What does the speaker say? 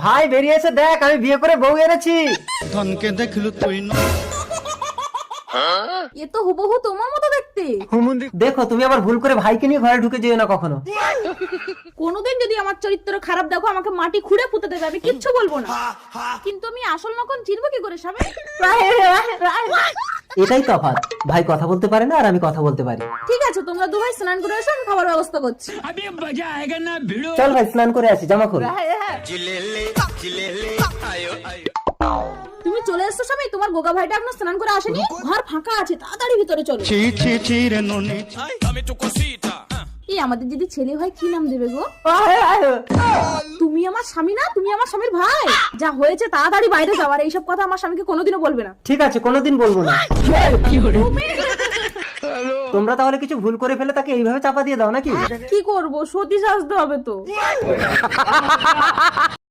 ভাই বেরিয়ে এসে দেখ আমি বিয়ে করে বউ এনেছি। ধনকে দেখলু তুই এ তো হুবহু তোমার মতো দেখতে। দেখো তুমি আবার ভুল করে ভাইকে নিয়ে ঘরে ঢুকে যেও না কখনো। কোনোদিন যদি আমার চরিত্র খারাপ দেখো আমাকে মাটি খুঁড়ে পুঁতে দেবে আমি কিচ্ছু বলব না। কিন্তু আমি আসল নকল চিনবো কি করে সামনে এটাই তফাৎ। ভাই কথা বলতে পারে না আর আমি কথা বলতে পারি। ঠিক আছে তোমরা দু ভাই স্নান করে এসো আমি খাবার ব্যবস্থা করছি। চল ভাই স্নান করে আসি জামা খোল। তুমি চলে এসছো স্বামী তোমার গোগা ভাইটা এখনও স্নান করে আসেনি? ঘর ফাঁকা আছে তাড়াতাড়ি ভিতরে চলো। ছি ছি ছি রে নুনি। এই আমাদের যদি ছেলে হয় কি নাম দেবে গো? তুমি আমার স্বামী না? তুমি আমার স্বামীর ভাই? যা হয়েছে তাড়াতাড়ি বাইরে যাওয়ার এইসব কথা আমার স্বামীকে কোনোদিনও বলবে না। ঠিক আছে কোনোদিন বলব না। তোমরা তাহলে কিছু ভুল করে ফেলে তাকে এইভাবে চাপা দিয়ে দাও নাকি? কি করব? সতী সাজতে হবে তো।